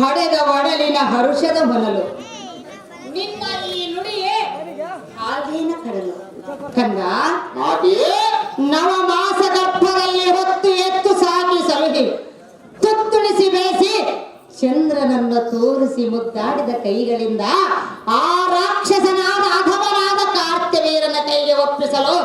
ಹಡೆದ ಒಡಲಿನ ಹರುಷದ ಹೊಲಲು. ನಿನ್ನ ಈ ನುಡಿಯೇ ಹಾಗೇನ ಕಡಲು. ಕಂದ ನವ ಮಾಸ ಗರ್ಭದಲ್ಲಿ ಹೊತ್ತು ಎತ್ತು ಸಾಗಿ ಸಲಹೆ. ತುತ್ತುಳಿಸಿ ಬೆಳೆಸಿ ಚಂದ್ರನನ್ನು ತೋರಿಸಿ ಮುದ್ದಾಡಿದ ಕೈಗಳಿಂದ ಆ ರಾಕ್ಷಸನಾದ ಅಧಮನಾದ ಕಾರ್ತವೀರನ ಕೈಗೆ ಒಪ್ಪಿಸಲು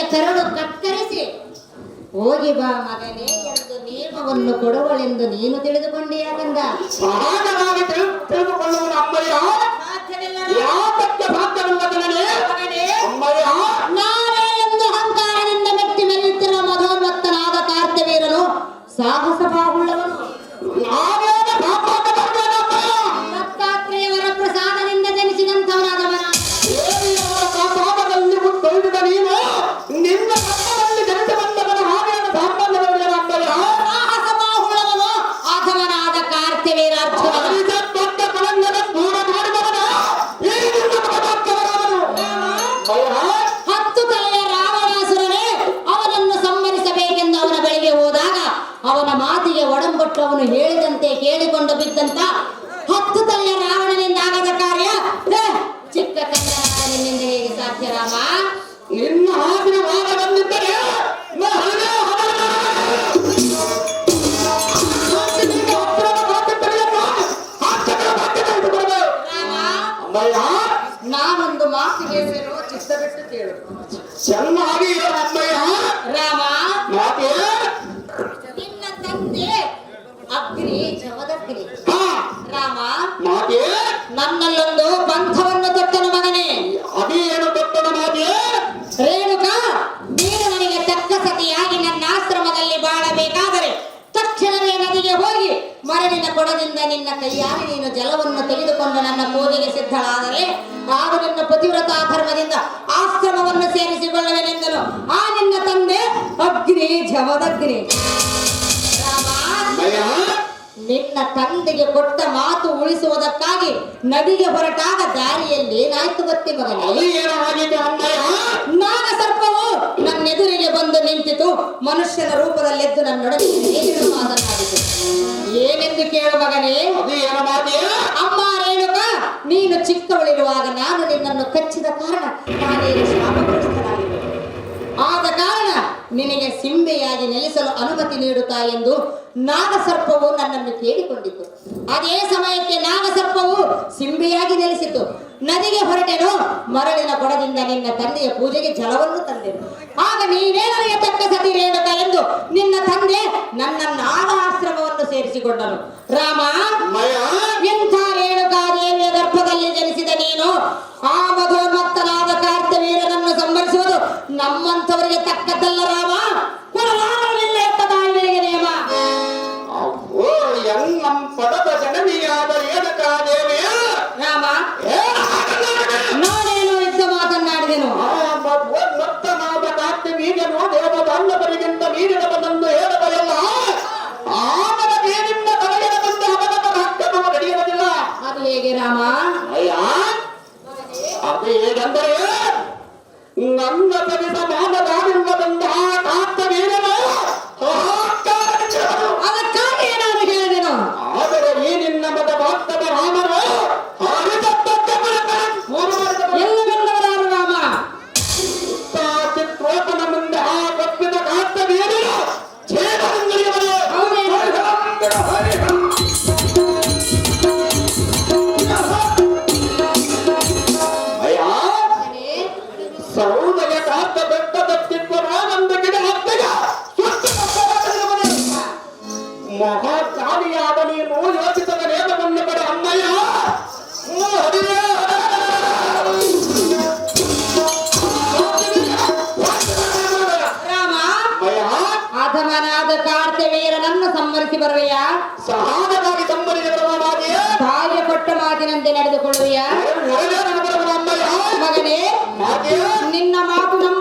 ಅಕ್ಕರತೆಯ ಕರಡು ಕತ್ತರಿಸಿ ಹೋಗಿ ಬಾ ಮಗನೇ ಎಂದು ನಿಯಮವನ್ನು ಕೊಡುವಳೆಂದು ನೀನು ತಿಳಿದುಕೊಂಡೆಯ ಕಂದ ಸಹಜವಾಗಿ ತಿಳಿ- ತಿಳಿದುಕೊಳ್ಳುವನು ಅಮ್ಮಯ್ಯ. ಸಾಧ್ಯವಿಲ್ಲ. ಯಾತಕ್ಕೆ ಸಾಧ್ಯವಿಲ್ಲದ ನನಗೆ ಮಗನೇ. ಹೇಳಿದಂತೆ ಕೇಳಿಕೊಂಡು ಬಿದ್ದಂತ ಹತ್ತು ತಲೆಯ ರಾವಣನಿಂದ ಆಗದ ಕಾರ್ಯ? ಚಿಕ್ಕ ನಿನ್ನಿಂದ ಹೇಗೆ ಸಾಧ್ಯ ರಾಮ? ಇನ್ನು ಆಗಿನ ಭಾಗ ಬಂದಿದ್ದರೆ ನಾವೊಂದು ಮಾತು ಹೇಳಿದೆನು ಚಿತ್ತ ಬಿಟ್ಟು ಕೇಳು. ಚೆನ್ನಾಗಿ ರಾಮ ಮಾತೆ ನಿನ್ನ ತಂದೆ ಅಗ್ನಿ ಜಮದಗ್ನಿ ಹಾ ರಾಮ ಮಾತೆ ನನ್ನಲ್ಲೊಂದು ಪಂಥವನ್ನು ತೊಟ್ಟನು ಮಗನೇ ಅದೇನು ದೊಡ್ಡನ ಮಾತೆ ರೇಣುಕ ನೀನು ನನಗೆ ತಕ್ಕ ಸತಿಯಾಗಿ ನನ್ನ ಆಶ್ರಮದಲ್ಲಿ ಬಾಳಬೇಕಾದರೆ ತಕ್ಷಣವೇ ನದಿಗೆ ಹೋಗಿ ಮರಳಿನ ಕೊಡದಿಂದ ನಿನ್ನ ಕೈಯಾಗಿ ನೀನು ಜಲವನ್ನು ತೆಗೆದುಕೊಂಡು ನನ್ನ ಪೂಜೆಗೆ ಸಿದ್ಧಳಾದರೆ ಆಗ ನಿನ್ನ ಧರ್ಮದಿಂದ ಆಶ್ರಮವನ್ನು ಸೇರಿಸಿಕೊಳ್ಳುವೆನೆಂದನು. ಆ ನಿನ್ನ ತಂದೆ ಅಗ್ನಿ ಜವದಗ್ನಿ ನಿನ್ನ ತಂದೆಗೆ ಕೊಟ್ಟ ಮಾತು ಉಳಿಸುವುದಕ್ಕಾಗಿ ನದಿಗೆ ಹೊರಟಾಗ ದಾರಿಯಲ್ಲಿ ಏನಾಯ್ತು ಗೊತ್ತಿ ಮಗನೇ? ನಾಗ ಸರ್ಪವು ನನ್ನೆದುರಿಗೆ ಬಂದು ನಿಂತಿತು. ಮನುಷ್ಯನ ರೂಪದಲ್ಲೆದ್ದು ನನ್ನೊಡನೆ ಮಾತನಾಡಿತು? ಏನೆಂದು ಕೇಳು ಮಗನೇ? ಅಮ್ಮ ರೇಣುಕ ನೀನು ಚಿಕ್ಕವಳಿರುವಾಗ ನಾನು ನಿನ್ನನ್ನು ಕಚ್ಚಿದ ಸಿಂಬೆಯಾಗಿ ನೆಲೆಸಲು ಅನುಮತಿ ನೀಡುತ್ತಾ ಎಂದು ನಾಗಸರ್ಪವು ನನ್ನನ್ನು ಕೇಳಿಕೊಂಡಿತು. ಅದೇ ಸಮಯಕ್ಕೆ ನಾಗಸರ್ಪವು ಸಿಂಬೆಯಾಗಿ ನೆಲೆಸಿತು. ನದಿಗೆ ಹೊರಟೆನು ಮರಳಿನ ಕೊಡದಿಂದ ನಿನ್ನ ತಂದೆಯ ಪೂಜೆಗೆ ಜಲವನ್ನು ತಂದೆ ಆಗ ನೀನೇ ತಕ್ಕ ಸತಿ ರೇಣುಕ ಎಂದು ನಿನ್ನ ತಂದೆ ನನ್ನ ನಾಗ ಆಶ್ರಮವನ್ನು ಸೇರಿಸಿಕೊಂಡನು. ರಾಮ ಎಂಥ ಇಂಥ ದರ್ಪದಲ್ಲಿ ಗರ್ಭದಲ್ಲಿ ಜನಿಸಿದ ನೀನು? ಆ ಮಧುಮತ್ತನಾದ ಕಾರ್ತವೀರನನ್ನು ಸಂಭರಿಸುವುದು ನಮ್ಮಂಥವರಿಗೆ ತಕ್ಕದ್ದಲ್ಲ ರಾಮ. ಕಾತ್ಯ ನೋಡಿ ದೇವದಲ್ಲವರಿಗಿಂತ ನೀರಿನ ಹೇಳಬಲ್ಲ ಮಹಾಚಾರಿಯಾದ ನೀನು ಯೋಚಿಸದ ವೇದವನ್ನು ಬಡ ಅಮ್ಮಯ್ಯ. ಅಧಮನಾದ ಕಾರ್ತಿವೀರನನ್ನು ಸಂಹರಿಸಿ ಬರುವೆಯ? ಸಹಾನವಾಗಿ ಸಂಬರಿಸಿ ಬರುವ ಮಾತೆಯ ತಾಯಿಯ ಕೊಟ್ಟ ಮಾತಿನಂತೆ ನಡೆದುಕೊಳ್ಳುವೆಯ? ಮಗನೇ ನಿನ್ನ ಮಾತು ನಮ್ಮ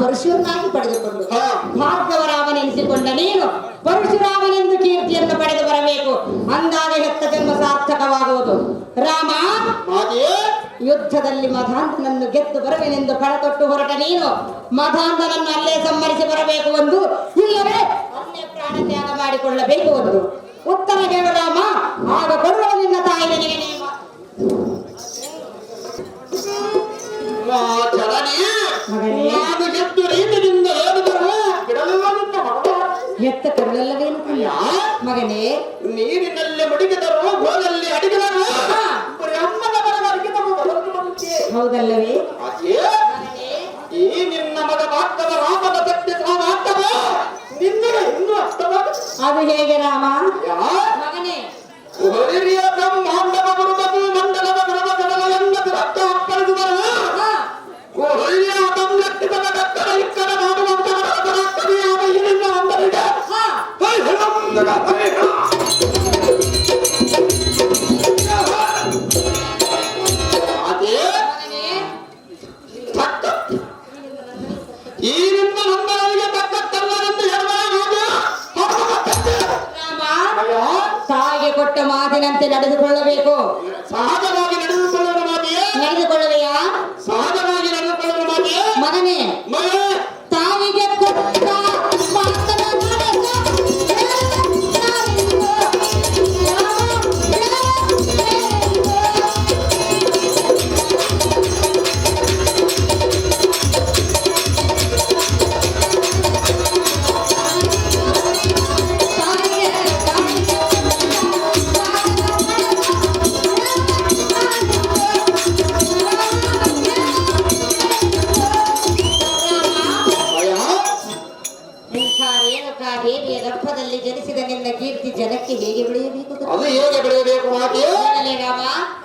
ಪರಶುರಾಮನಾಗಿ ಪಡೆದುಕೊಂಡು. ಭಾರ್ಗವರಾಮನೆನಿಸಿಕೊಂಡ ನೀನು ಪರಶುರಾಮನೆಂದು ಕೀರ್ತಿಯನ್ನು ಪಡೆದು ಬರಬೇಕು. ಅಂದಾಗ ಹೆತ್ತ ಜನ್ಮ ಸಾರ್ಥಕವಾಗುವುದು. ರಾಮ ಯುದ್ಧದಲ್ಲಿ ಮಧಾಂತನನ್ನು ಗೆದ್ದು ಬರುವೆನೆಂದು ಕಳತೊಟ್ಟು ಹೊರಟ ನೀನು. ಮಧಾಂತನನ್ನು ಅಲ್ಲೇ ಸಂಹರಿಸಿ ಬರಬೇಕು ಒಂದು ಇಲ್ಲವೇ ಅಲ್ಲೇ ಪ್ರಾಣ ತ್ಯಾಗ ಮಾಡಿಕೊಳ್ಳಬೇಕು ಒಂದು ಉತ್ತರ ಕೇಳು ರಾಮ. ಅದು ಹೇಗೆ ರಾಮ ಯಾ ಮಗನೇ ಹಿರಿಯ ಬ್ರಹ್ಮಾಂಡವ ಗುರುಮತು ಮಂಡಲವ ಗುರುಮ ಕಡಲ ಎಂಬ ರಕ್ತ ಅಪ್ಪಳಿಸಿದರು ಹಾ, ಹಿರಿಯ ಸಂರಕ್ಷಿತನ ಕಟ್ಟಡ ಇಕ್ಕಡ ಮಾಡುವಂತವರ ಕರಿಯಾದ ಹಿರಿಯ ಅಂಬರಿಗೆ ಹಾ. ಅದೇ ಮಗನೇ ತಕ್ಕ ಈ ಮಾತಿನಂತೆ ನಡೆದುಕೊಳ್ಳಬೇಕು. ಸಹಜವಾಗಿ ಜನಿಸಿದ ನಿನ್ನ ಕೀರ್ತಿ ಜನಕ್ಕೆ ಹೇಗೆ ಬೆಳೆಯಬೇಕು ಗೊತ್ತಾ? ಅದು ಹೇಗೆ ಬೆಳೆಯಬೇಕು ಮಾತಿಯೇ ಹೇಳಲೇ ರಾಮ.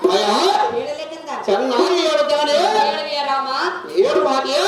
ಭಯ ಹೇಳಲೇ ಕಂದ ಚೆನ್ನಾಗಿ ಹೇಳುತ್ತಾನೆ ಹೇಳುವೆಯ ರಾಮ. ಹೇಳು ಮಾತಿಯೇ